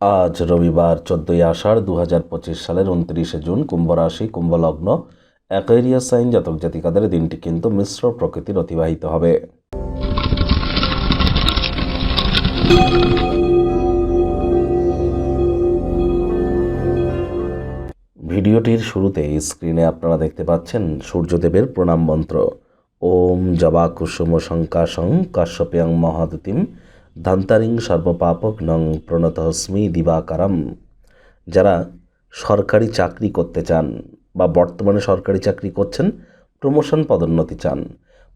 আজ রবিবার চোদ্দোই আষাঢ় দু হাজার পঁচিশ সালের উনত্রিশে জুন কুম্ভ রাশি কুম্ভলগ্ন, অ্যাকোয়ারিয়াস সাইন জাতক জাতিকাদের দিনটি কিন্তু মিশ্র প্রকৃতির অতিবাহিত হবে। ভিডিওটির শুরুতে স্ক্রিনে আপনারা দেখতে পাচ্ছেন সূর্যদেবের প্রণাম মন্ত্র। ওম জবা কুসুম শঙ্কাশং কাশ্যপ্যাং মহাদুতিম ধান্তারিং সর্বপাপক নং প্রণতহস্মি দিবাকারম। যারা সরকারি চাকরি করতে চান বা বর্তমানে সরকারি চাকরি করছেন প্রমোশন পদোন্নতি চান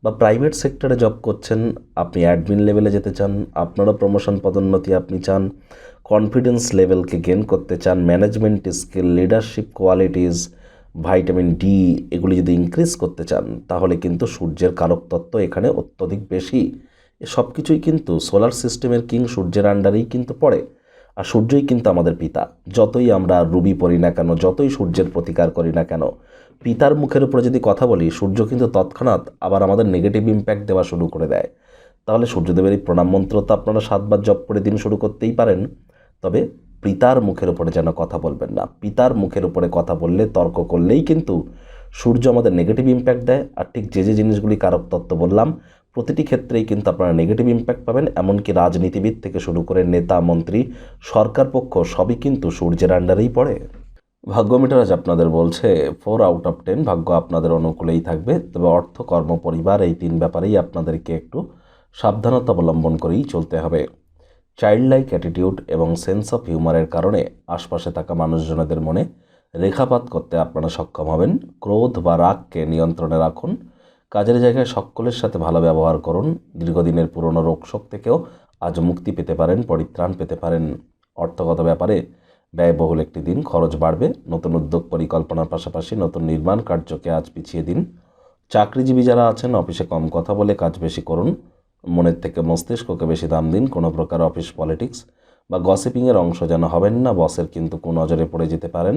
বা প্রাইভেট সেক্টরে জব করছেন, আপনি অ্যাডমিন লেভেলে যেতে চান, আপনারও প্রমোশন পদোন্নতি আপনি চান কনফিডেন্স লেভেলকে গেন করতে চান management skill leadership qualities vitamin D এগুলি যদি ইনক্রিজ করতে চান, তাহলে কিন্তু সূর্যের কারক তত্ত্ব এখানে অত্যধিক বেশি। সব কিছুই কিন্তু সোলার সিস্টেমের কিং সূর্যের আন্ডারেই কিন্তু পড়ে। আর সূর্যই কিন্তু আমাদের পিতা। যতই আমরা রুবি পড়ি না কেন, যতই সূর্যের প্রতিকার করি না কেন, পিতার মুখের উপরে যদি কথা বলি, সূর্য কিন্তু তৎক্ষণাৎ আবার আমাদের নেগেটিভ ইম্প্যাক্ট দেওয়া শুরু করে দেয়। তাহলে সূর্যদেবের এই প্রণাম মন্ত্র তো আপনারা সাতবার জপ করে দিন শুরু করতেই পারেন। তবে পিতার মুখের উপরে যেন কথা বলবেন না। পিতার মুখের উপরে কথা বললে, তর্ক করলেই কিন্তু সূর্য আমাদের নেগেটিভ ইম্প্যাক্ট দেয়। আর ঠিক যে যে জিনিসগুলি কারক তত্ত্ব বললাম প্রতিটি ক্ষেত্রেই কিন্তু আপনারা নেগেটিভ ইম্প্যাক্ট পাবেন, এমনকি রাজনীতিবিদ থেকে শুরু করে নেতা, মন্ত্রী, সরকার পক্ষ সবই কিন্তু সূর্যের আন্ডারেই পড়ে। ভাগ্য মিটার আজ আপনাদের বলছে ফোর আউট অফ টেন ভাগ্য আপনাদের অনুকূলেই থাকবে, তবে অর্থ, কর্ম, পরিবার এই তিন ব্যাপারেই আপনাদেরকে একটু সাবধানতা অবলম্বন করেই চলতে হবে। চাইল্ড লাইক অ্যাটিটিউড এবং সেন্স অফ হিউমারের কারণে আশপাশে থাকা মানুষজনদের মনে রেখাপাত করতে আপনারা সক্ষম হবেন। ক্রোধ বা রাগকে নিয়ন্ত্রণে রাখুন। কাজের জায়গায় সকলের সাথে ভালো ব্যবহার করুন। দীর্ঘদিনের পুরনো রোগশোক থেকেও আজ মুক্তি পেতে পারেন, পরিত্রাণ পেতে পারেন। অর্থগত ব্যাপারে ব্যয়বহুল একটি দিন, খরচ বাড়বে। নতুন উদ্যোগ পরিকল্পনার পাশাপাশি নতুন নির্মাণ কার্যকে আজ পিছিয়ে দিন। চাকরিজীবী যারা আছেন, অফিসে কম কথা বলে কাজ বেশি করুন। মনের থেকে মস্তিষ্ককে বেশি দাম দিন। কোনো প্রকার অফিস পলিটিক্স বা গসিপিংয়ের অংশ যেন হবেন না, বসের কিন্তু কোন নজরে পড়ে যেতে পারেন।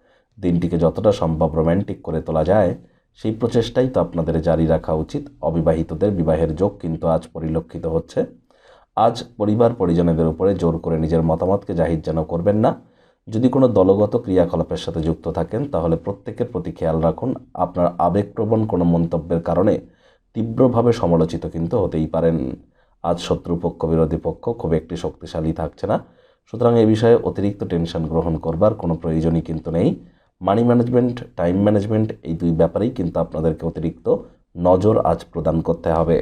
দিনটিকে যতটা সম্ভব রোম্যান্টিক করে তোলা যায়, সেই প্রচেষ্টাই তো আপনাদের জারি রাখা উচিত। অবিবাহিতদের বিবাহের যোগ কিন্তু আজ পরিলক্ষিত হচ্ছে। আজ পরিবার পরিজনেদের উপরে জোর করে নিজের মতামতকে জাহির যেন করবেন না। যদি কোনো দলগত ক্রিয়াকলাপের সাথে যুক্ত থাকেন, তাহলে প্রত্যেকের প্রতি খেয়াল রাখুন, আপনার আবেগপ্রবণ কোনো মন্তব্যের কারণে তীব্রভাবে সমালোচিত কিন্তু হতেই পারেন। আজ শত্রুপক্ষ, বিরোধী পক্ষ খুব একটি শক্তিশালী থাকছে না। সুতরাং এ বিষয়ে অতিরিক্ত টেনশন গ্রহণ করবার কোনো প্রয়োজনই কিন্তু নেই। মানি ম্যানেজমেন্ট টাইম ম্যানেজমেন্ট এই দুই ব্যাপারেই কিন্তু আপনাদেরকে অতিরিক্ত নজর আজ প্রদান করতে হবে।